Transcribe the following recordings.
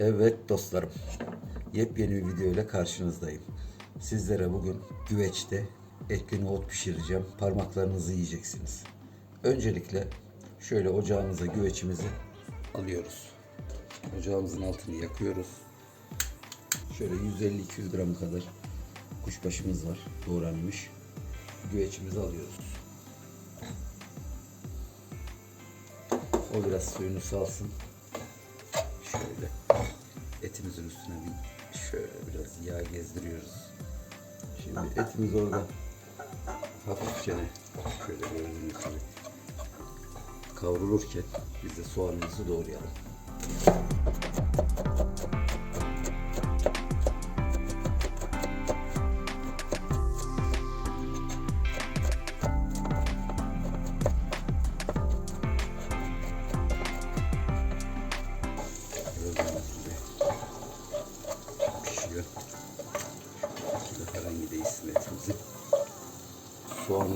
Evet dostlarım, yepyeni bir video ile karşınızdayım. Sizlere bugün güveçte etli nohut pişireceğim. Parmaklarınızı yiyeceksiniz. Öncelikle şöyle ocağımıza güveçimizi alıyoruz. Ocağımızın altını yakıyoruz. Şöyle 150-200 gram kadar kuşbaşımız var doğranmış. Güveçimizi alıyoruz. O biraz suyunu salsın. Şöyle etimizin üstüne bir şöyle biraz yağ gezdiriyoruz. Şimdi etimiz orada hafifçe şöyle gördüğünüz gibi kavrulurken biz de soğanımızı doğrayalım.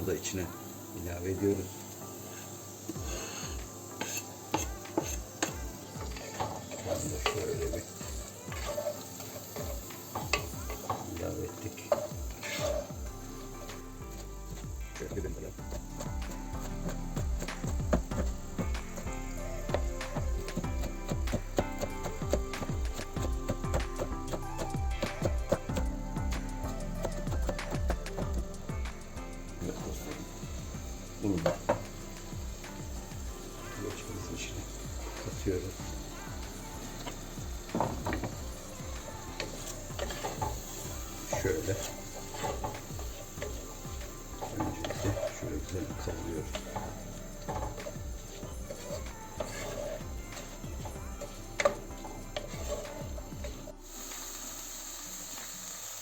Da içine ilave ediyoruz. Katıyoruz. Şöyle. Öncelikle şöyle güzel bir kavuruyoruz.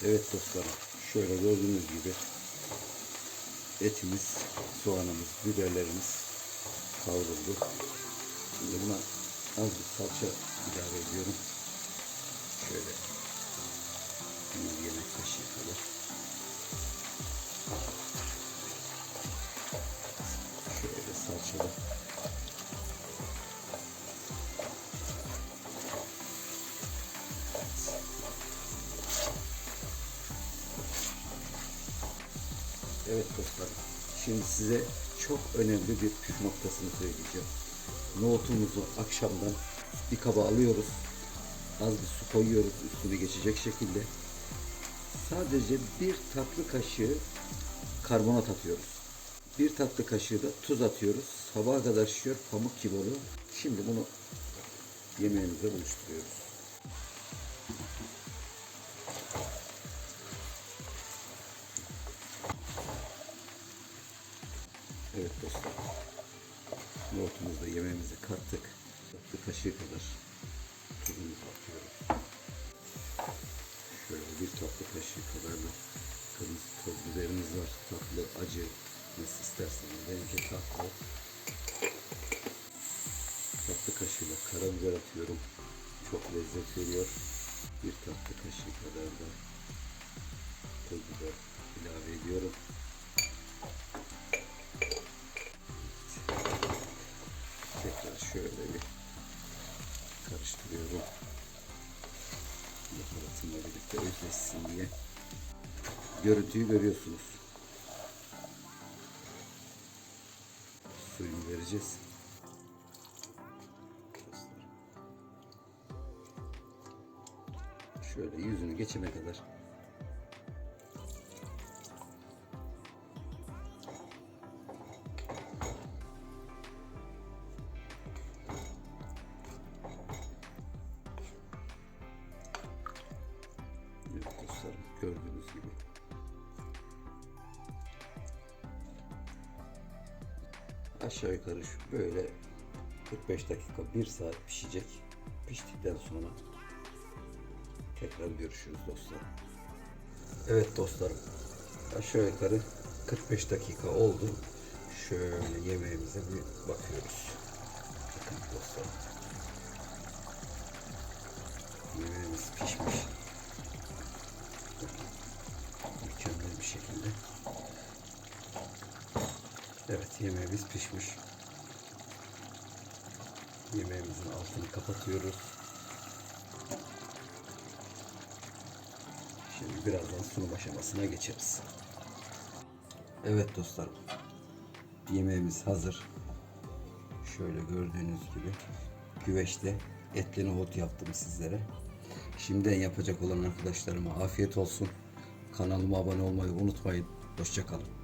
Evet dostlarım. Şöyle gördüğünüz gibi etimiz, soğanımız, biberlerimiz kavruldu. Şimdi buna az bir salça ilave ediyorum. Şöyle bir yemek kaşığı kadar. Şöyle salçalı. Evet dostlarım. Şimdi size çok önemli bir püf noktasını söyleyeceğim. Nohutumuzu akşamdan bir kaba alıyoruz. Az bir su koyuyoruz üstüne geçecek şekilde. Sadece bir tatlı kaşığı karbonat atıyoruz. Bir tatlı kaşığı da tuz atıyoruz. Sabaha kadar şişiyor, pamuk gibi oluyor. Şimdi bunu yemeğimize buluşturuyoruz. Kattık. Bir kaşığı kadar tuzumuzu atıyoruz. Şöyle bir tatlı kaşığı kadar da kırmızı toz biberimiz var. Tatlı, acı nasıl isterseniz. Benimki tatlı. Tatlı kaşığıyla karabiber atıyorum. Çok lezzet veriyor. Bir tatlı kaşığı şöyle bir karıştırıyorum. Baharatımla birlikte özleşsin diye. Görüntüyü görüyorsunuz. Suyunu vereceğiz. Şöyle yüzünü geçene kadar Aşağı yukarı böyle 45 dakika 1 saat pişecek. Piştikten sonra tekrar görüşürüz dostlarım. Evet dostlarım aşağı yukarı 45 dakika oldu. Şöyle yemeğimize bir bakıyoruz. Bakın dostlarım. Evet yemeğimiz pişmiş. Yemeğimizin altını kapatıyoruz. Şimdi birazdan sunum aşamasına geçeriz. Evet dostlarım. Yemeğimiz hazır. Şöyle gördüğünüz gibi güveçte etli nohut yaptım sizlere. Şimdiden yapacak olan arkadaşlarıma afiyet olsun. Kanalıma abone olmayı unutmayın. Hoşçakalın.